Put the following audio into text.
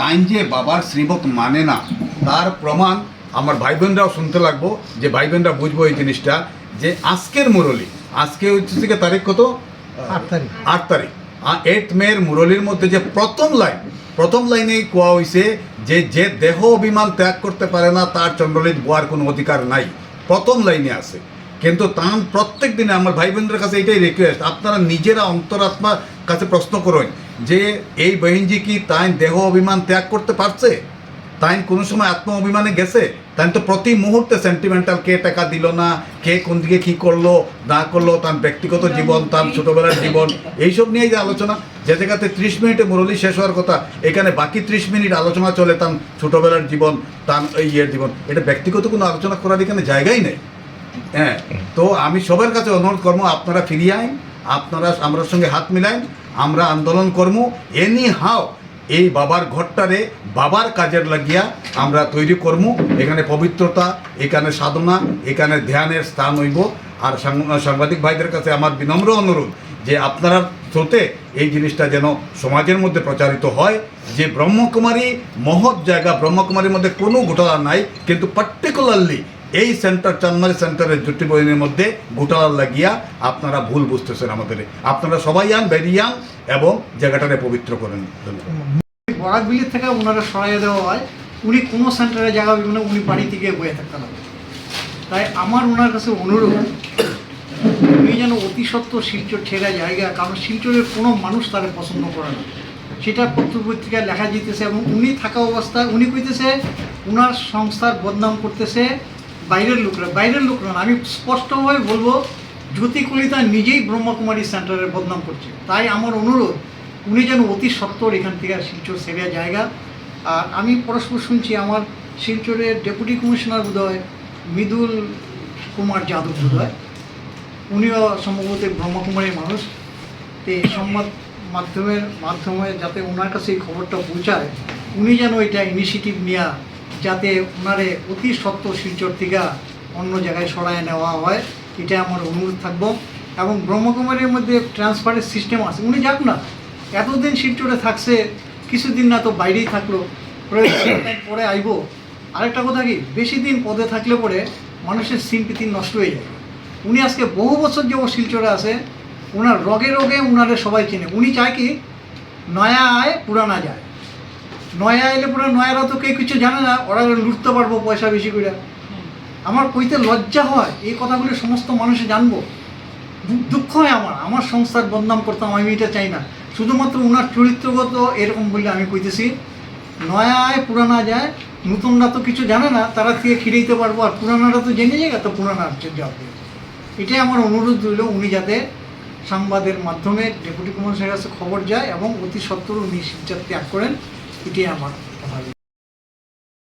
তাই যে বাবার শ্রীমত মানে না তার প্রমাণ আমার ভাই বোনরাও শুনতে লাগবো যে ভাই বোনরা বুঝব এই জিনিসটা যে আজকের মুরলি আজকে হচ্ছে থেকে তারিখ কত? আট তারিখ। আট তারিখ। আর এইট মেয়ের মুরলির মধ্যে যে প্রথম লাইন প্রথম লাইনেই কোয়া হয়েছে যে যে দেহ অভিমান ত্যাগ করতে পারে না তার চন্দ্রলিত বোয়ার কোনো অধিকার নাই। প্রথম লাইনে আছে। কিন্তু তার প্রত্যেক দিনে আমার ভাই বোনদের কাছে এটাই রিকোয়েস্ট আপনারা নিজেরা অন্তরাত্মার কাছে প্রশ্ন করুন যে এই বহিনজি কি তাই দেহ অভিমান ত্যাগ করতে পারছে? তাই কোনো সময় আত্ম অভিমানে গেছে? তাই তো প্রতি মুহূর্তে সেন্টিমেন্টাল কে টাকা দিল না কে কোন দিকে কী করল না করল তার ব্যক্তিগত জীবন তার ছোটবেলার জীবন এইসব নিয়েই যে আলোচনা যে জায়গাতে ত্রিশ মিনিটে মুরলি শেষ হওয়ার কথা এখানে বাকি ত্রিশ মিনিট আলোচনা চলে তার ছোটবেলার জীবন তার এই ইয়ের জীবন। এটা ব্যক্তিগত কোনো আলোচনা করার এখানে জায়গাই নেই। হ্যাঁ তো আমি সবার কাছে অনুরোধ করব আপনারা ফিরিয়ে আইন। আপনারা আমার সঙ্গে হাত মিলাইন আমরা আন্দোলন করব এনি হাও এই বাবার ঘরটারে বাবার কাজের লাগিয়া আমরা তৈরি করব এখানে পবিত্রতা, এখানে সাধনা, এখানে ধ্যানের স্থান হইব। আর সাংবাদিক ভাইদের কাছে আমার বিনম্র অনুরোধ যে আপনারা থ্রুতে এই জিনিসটা যেন সমাজের মধ্যে প্রচারিত হয়। যে ব্রহ্মকুমারী মহৎ জায়গা, ব্রহ্মকুমারীর মধ্যে কোনো ঘোটালা নাই, কিন্তু পার্টিকুলারলি এই সেন্টার চানমারি সেন্টারের জুটি বইনের মধ্যে ঘোটালা লাগিয়া আপনারা ভুল বুঝতেছেন আমাদের। আপনারা সবাই আন, বেরিয়ে আন এবং জায়গাটারে পবিত্র করেন। ধন্যবাদ। বরাকবিলির থেকে ওনারা সরাইয়ে দেওয়া হয়, উনি কোনো সেন্টারে জায়গা বিভিন্ন উনি বাড়ি থেকে বয়ে থাকতেন হবে। তাই আমার ওনার কাছে অনুরোধ, উনি যেন অতি সত্ত্বর শিলচর ছেড়া জায়গা, কারণ শিলচরের কোনো মানুষ তারে পছন্দ করে না। সেটা পত্র পত্রিকায় লেখা যেতেছে এবং উনি থাকা অবস্থায় উনি কইতেছে ওনার সংস্থার বদনাম করতেছে বাইরের লোকরা বাইরের লোকরা আমি স্পষ্টভাবে বলব জ্যোতি কলিতা নিজেই ব্রহ্মকুমারী সেন্টারের বদনাম করছে। তাই আমার অনুরোধ, উনি যেন অতি সত্তর এখান থেকে শিলচর সেরিয়া জায়গা। আর আমি পরস্পর শুনছি আমার শিলচরের ডেপুটি কমিশনার বোধহয় মৃদুল কুমার যাদব বোধহয়। উনিও সম্ভবত ব্রহ্মকুমারীর মানুষ। তো সংবাদ মাধ্যমের মাধ্যমে যাতে ওনার কাছে এই খবরটা পৌঁছায়, উনি যেন এটা ইনিশিয়েটিভ নেওয়া যাতে ওনারে অতি সত্য শিলচর অন্য জায়গায় সরায় নেওয়া হয়, এটা আমার অনুরোধ থাকব। এবং ব্রহ্মকুমারীর মধ্যে ট্রান্সফারের সিস্টেম আছে। উনি যাক না, এতদিন শিলচরে থাকছে, কিছুদিন না তো বাইরেই থাকল। পরে আইব। আরেকটা কথা কি, বেশি দিন পদে থাকলে পরে মানুষের সিম্পিতি নষ্ট হয়ে যায়। উনি আজকে বহু বছর যে শিলচরে আছে ওনার রগে রগে উনারে সবাই চেনে। উনি চায় কি, নয়া আয়, পুরানা যায়। নয়া এলে পুরো নয়ারা তো কেউ কিছু জানে না, ওরা লুটতে পারব পয়সা বেশি করে আমার কইতে লজ্জা হয়, এই কথাগুলো সমস্ত মানুষে জানব। দুঃখ হয় আমার আমার সংস্থার বদনাম করতাম, আমি এটা চাই না। শুধুমাত্র ওনার চরিত্রগত এরকম বলে আমি কইতেছি। নয়া আয় পুরানা যায়, নতুনরা তো কিছু জানে না, তারা থেকে খিরেইতে পারব, আর পুরানারা তো জেনে যায় তো পুরানা যাবে। এটাই আমার অনুরোধ রইল উনি যাতে সংবাদের মাধ্যমে ডেপুটি কমিশনারের কাছে খবর যায় এবং অতি সত্তর উনি শিলচর ত্যাগ করেন। এটাই আমার